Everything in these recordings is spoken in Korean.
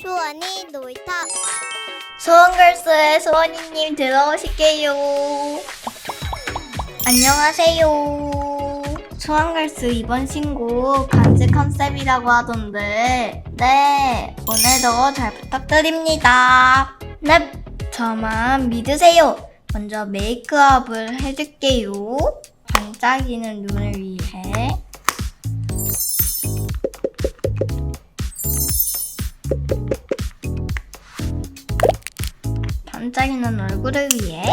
수원이 놀이터 소원걸스의 소원이님 들어오실게요. 안녕하세요. 소원걸스 이번 신곡 간지 컨셉이라고 하던데, 네, 오늘도 잘 부탁드립니다. 네, 저만 믿으세요. 먼저 메이크업을 해줄게요. 반짝이는 눈을 위해. 반짝이는 얼굴을 위해.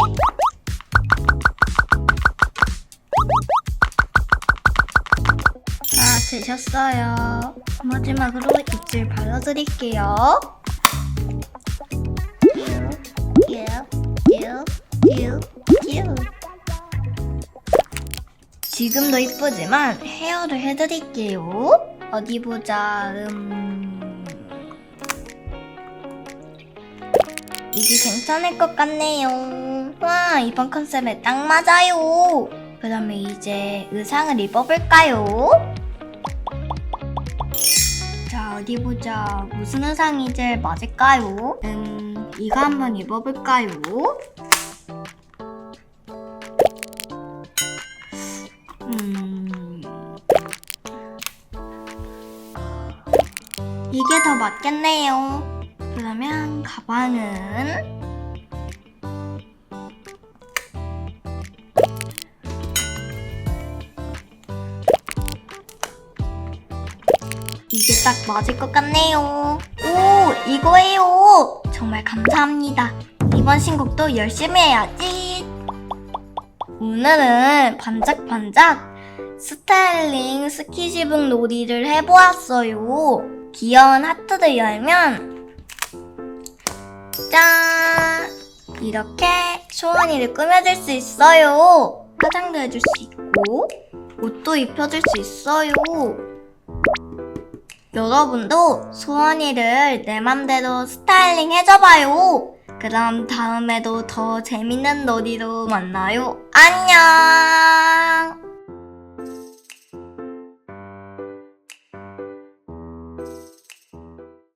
아 되셨어요. 마지막으로 입술 발라드릴게요. 큐, 큐, 큐, 큐. 지금도 이쁘지만 헤어를 해드릴게요 어디 보자 음... 이게 괜찮을 것 같네요. 와, 이번 컨셉에 딱 맞아요. 그러면 이제 의상을 입어볼까요? 자, 어디 보자. 무슨 의상이 제일 맞을까요? 음, 이거 한번 입어볼까요? 이게 더 맞겠네요. 그러면 가방은 이게 딱 맞을 것 같네요. 오, 이거예요. 정말 감사합니다. 이번 신곡도 열심히 해야지. 오늘은 반짝반짝 스타일링 스키시북 놀이를 해보았어요. 귀여운 하트를 열면 짠! 이렇게 소원이를 꾸며줄 수 있어요. 화장도 해줄 수 있고, 옷도 입혀줄 수 있어요. 여러분도 소원이를 내 맘대로 스타일링 해줘봐요. 그럼 다음에도 더 재밌는 놀이로 만나요. 안녕!